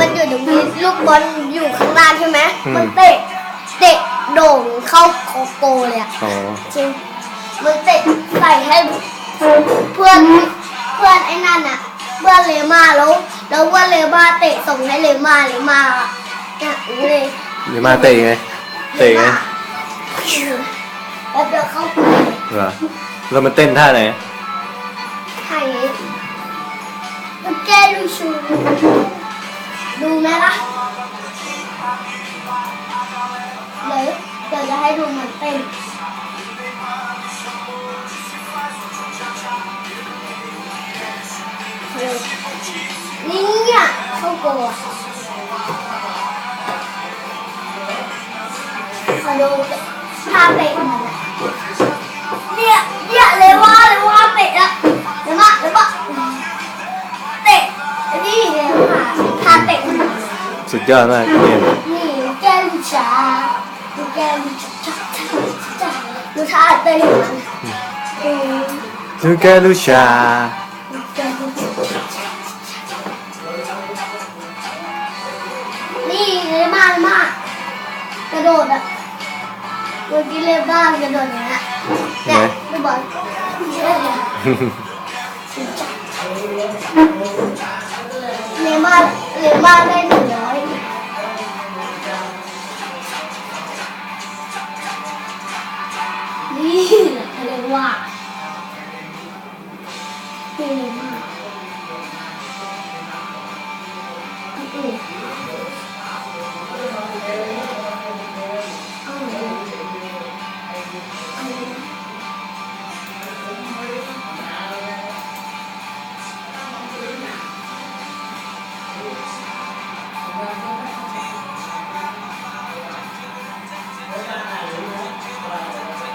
มันอยู่ตรงนี้ลูกบอลอยู่ข้างล่างใช่ไหมอืม มันเตะเตะโด่งเข้าโกโกเลยอะอ๋อจริงมันเตะใส่ให้เพื่อนเพื่อนไอ้นั่นอะเพื่อนเลมาแล้วแล้วว่าเลมาเตะส่งให้เลมาเลมาเนี่ยเลยเดี๋ยวมาเตะไงเตะไงแล้วเดี๋ยวเข้าไปเหรอแล้วมันเต้นท่าไหนไข่แล้วแกดูชู ดูไหมล่ะเดี๋ยวเดี๋ยวจะให้ดูมันเต้นนี่เนี่ยเข้าโกะมาดูท่าเตะมันอะเนี่ยเนี่ยเลยว่าเลยว่าเตะอะเลยว่าเลยว่าเตะนี่เลยว่าท่าเตะมันอะ สุดยอดมากเนี่ยนี่แกลูชาดูแกลูชาจ้าจ้าดูท่าเต้นมันอืมจูแกลูชานี่เลยมากมากกระโดดอะเมื่อกี้เล่นบ้านกระโดดอย่างเงี้ยเนี่ยไม่บอกเชื่อเลยเลมาเลมาได้หนึ่ง นี่เรียกว่านี่เลมาอืมเอาเลยเอ